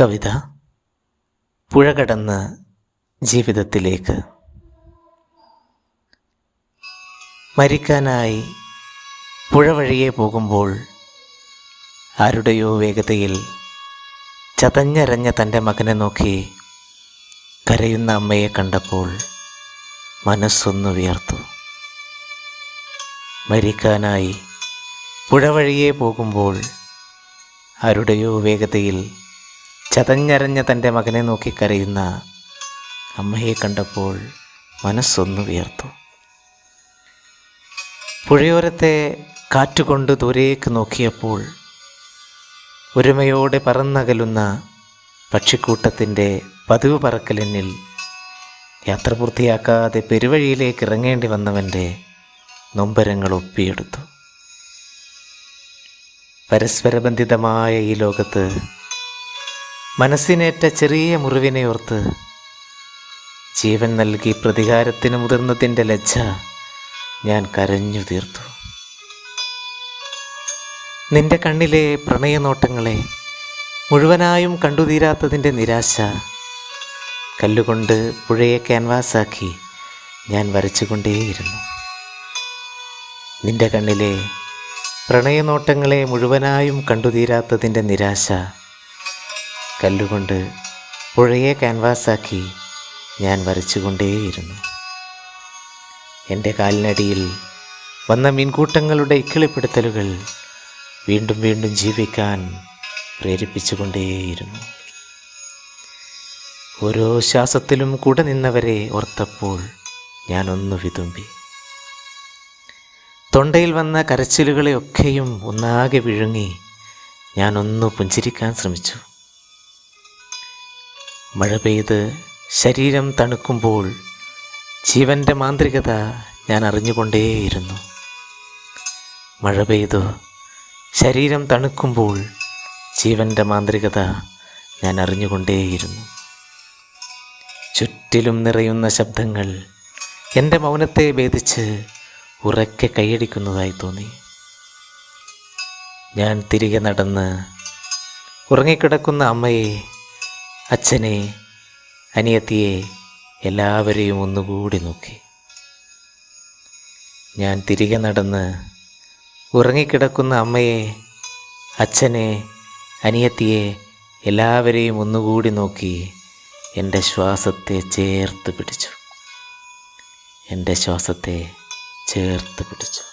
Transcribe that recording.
കവിത പുഴ കടന്ന് ജീവിതത്തിലേക്ക്. മരിക്കാനായി പുഴ വഴിയെ പോകുമ്പോൾ ആരുടെയോ വേഗതയിൽ ചതഞ്ഞരഞ്ഞ തന്റെ മകനെ നോക്കി കരയുന്ന അമ്മയെ കണ്ടപ്പോൾ മനസ്സൊന്നു വിയർത്തു. മരിക്കാനായി പുഴ വഴിയെ പോകുമ്പോൾ ആരുടെയോ വേഗതയിൽ ചതഞ്ഞരഞ്ഞ തന്റെ മകനെ നോക്കി കരയുന്ന അമ്മയെ കണ്ടപ്പോൾ മനസ്സൊന്നു വിയർത്തു. പുഴയോരത്തെ കാറ്റുകൊണ്ട് ദൂരേക്ക് നോക്കിയപ്പോൾ ഒരുമയോടെ പറന്നകലുന്ന പക്ഷിക്കൂട്ടത്തിന്റെ പതിവ് പറക്കലിനിൽ യാത്ര പൂർത്തിയാക്കാതെ പെരുവഴിയിലേക്ക് ഇറങ്ങേണ്ടി വന്നവന്റെ നൊമ്പരങ്ങൾ ഒപ്പിയെടുത്തു. പരസ്പരബന്ധിതമായ ഈ ലോകത്ത് മനസ്സിനേറ്റ ചെറിയ മുറിവിനെ ഓർത്ത് ജീവൻ നൽകി പ്രതികാരത്തിന് മുതിർന്നതിന്റെ ലജ്ജ ഞാൻ കരഞ്ഞു തീർത്തു. നിന്റെ കണ്ണിലെ പ്രണയനോട്ടങ്ങളെ മുഴുവനായും കണ്ടുതീരാത്തതിന്റെ നിരാശ കല്ലുകൊണ്ട് പുഴയെ ക്യാൻവാസാക്കി ഞാൻ വരച്ചുകൊണ്ടേയിരുന്നു. നിന്റെ കണ്ണിലെ പ്രണയനോട്ടങ്ങളെ മുഴുവനായും കണ്ടുതീരാത്തതിന്റെ നിരാശ കല്ലുകൊണ്ട് പുഴയെ ക്യാൻവാസാക്കി ഞാൻ വരച്ചുകൊണ്ടേയിരുന്നു. എന്റെ കാലിനടിയിൽ വന്ന മീൻകൂട്ടങ്ങളുടെ ഇക്കിളിപ്പെടുത്തലുകൾ വീണ്ടും വീണ്ടും ജീവിക്കാൻ പ്രേരിപ്പിച്ചുകൊണ്ടേയിരുന്നു. ഓരോ ശ്വാസത്തിലും കൂടെ നിന്നവരെ ഓർത്തപ്പോൾ ഞാനൊന്നു വിതുമ്പി. തൊണ്ടയിൽ വന്ന കരച്ചിലുകളെയൊക്കെയും ഒന്നാകെ വിഴുങ്ങി ഞാനൊന്നു പുഞ്ചിരിക്കാൻ ശ്രമിച്ചു. മഴ പെയ്ത് ശരീരം തണുക്കുമ്പോൾ ജീവന്റെ മാന്ത്രികത ഞാൻ അറിഞ്ഞുകൊണ്ടേയിരുന്നു. മഴ പെയ്തു ശരീരം തണുക്കുമ്പോൾ ജീവന്റെ മാന്ത്രികത ഞാൻ അറിഞ്ഞുകൊണ്ടേയിരുന്നു. ചുറ്റിലും നിറയുന്ന ശബ്ദങ്ങൾ എന്റെ മൗനത്തെ ഭേദിച്ച് ഉറക്കെ കൈയടിക്കുന്നതായി തോന്നി. ഞാൻ തിരികെ നടന്ന് ഉറങ്ങിക്കിടക്കുന്ന അമ്മയെ അച്ഛനെ അനിയത്തിയെ എല്ലാവരെയും ഒന്നുകൂടി നോക്കി. ഞാൻ തിരികെ നടന്ന് ഉറങ്ങിക്കിടക്കുന്ന അമ്മയെ അച്ഛനെ അനിയത്തിയെ എല്ലാവരെയും ഒന്നുകൂടി നോക്കി എന്റെ ശ്വാസത്തെ ചേർത്ത് പിടിച്ചു. എന്റെ ശ്വാസത്തെ ചേർത്ത് പിടിച്ചു.